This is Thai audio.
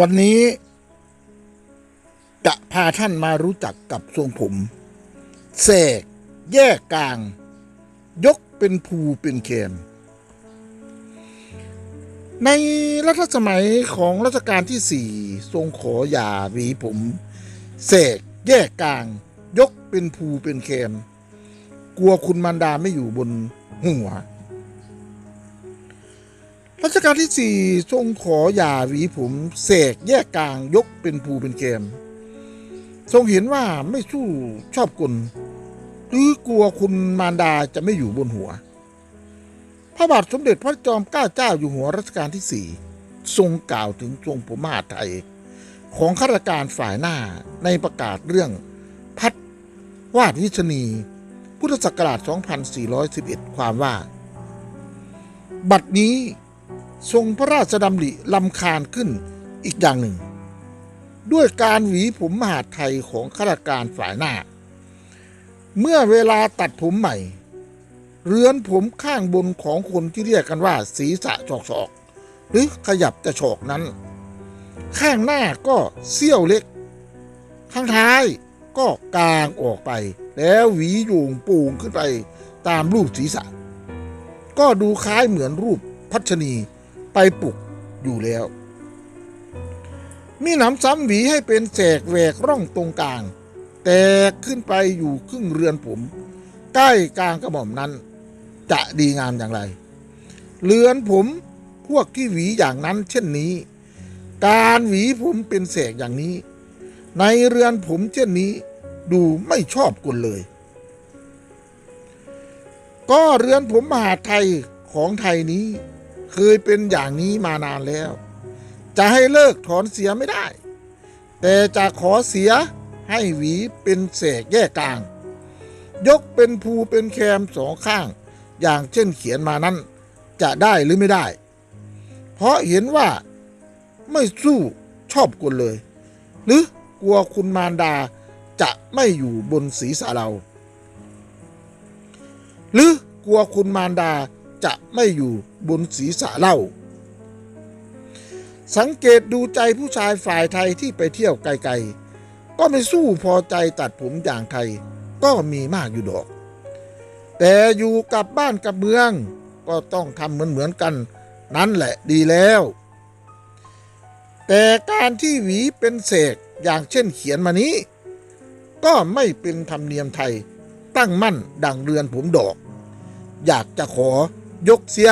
วันนี้จะพาท่านมารู้จักกับทรงผมแสก แยกกลาง ยกเป็นภูเป็นเคนในรัชสมัยของรัชกาลที่สี่ทรงขออย่าหวีผมแสก แยกกลาง ยกเป็นภูเป็นเคนกลัวคุณมารดาไม่อยู่บนหัว รัชกาลที่สี่ทรงขออย่าหวีผมเสกแยกกลางยกเป็นภูเป็นเกม ทรงเห็นว่าไม่สู้ชอบกลหรือกลัวคุณมารดาจะไม่อยู่บนหัว พระบาทสมเด็จพระจอมเกล้าเจ้าอยู่หัวรัชกาลที่สี่ทรงกล่าวถึงทรงผมมาไทย ของข้าราชการฝ่ายหน้าในประกาศเรื่องพัดวาดวิชนี พุทธศักราช 2411 ความว่า บัดนี้ ทรงพระราชดำริลำคาญขึ้นอีกอย่างหนึ่ง ด้วยการหวีผมมหาไทยของข้าราชการฝ่ายหน้า เมื่อเวลาตัดผมใหม่ เรือนผมข้างบนของคนที่เรียกกันว่า ศีรษะชอกศอก หรือขยับจะฉอกนั้น ข้างหน้าก็เสี้ยวเล็ก ข้างท้ายก็กลางออกไป แล้วหวีโยงปูงขึ้นไปตามรูปศีรษะ ก็ดูคล้ายเหมือนรูปพัชนี ไปปลุกอยู่แล้ว มีหนำซ้ำหวีให้เป็นแสกแหวกร่องตรงกลาง แตกขึ้นไปอยู่ครึ่งเรือนผม ใกล้กลางกระหม่อมนั้น จะดีงามอย่างไร เรือนผมพวกที่หวีอย่างนั้นเช่นนี้ การหวีผมเป็นแสกอย่างนี้ ในเรือนผมเช่นนี้ ดูไม่ชอบกุลเลย ก็เรือนผมมหาไทยของไทยนี้ เคยเป็นอย่างนี้มานานแล้ว จะให้เลิกถอนเสียไม่ได้ แต่จะขอเสียให้หวีเป็นแสกแยกกลาง ยกเป็นภูเป็นแคมสองข้าง อย่างเช่นเขียนมานั้น จะได้หรือไม่ได้ เพราะเห็นว่าไม่สู้ชอบกลเลย หรือกลัวคุณมารดาจะไม่อยู่บนศีรษะเรา หรือกลัวคุณมารดา จะไม่อยู่บนศีรษะเล่า สังเกตดูใจผู้ชายฝ่ายไทยที่ไปเที่ยวไกลๆ ก็ไม่สู้พอใจตัดผมอย่างไทยก็มีมากอยู่ดอก แต่อยู่กับบ้านกับเมือง ก็ต้องทำเหมือนเหมือนๆกัน นั่นแหละดีแล้ว แต่การที่หวีเป็นเศษอย่างเช่นเขียนมานี้ ก็ไม่เป็นธรรมเนียมไทยตั้งมั่นดังเรือนผมดอก อยากจะขอ ยกเสีย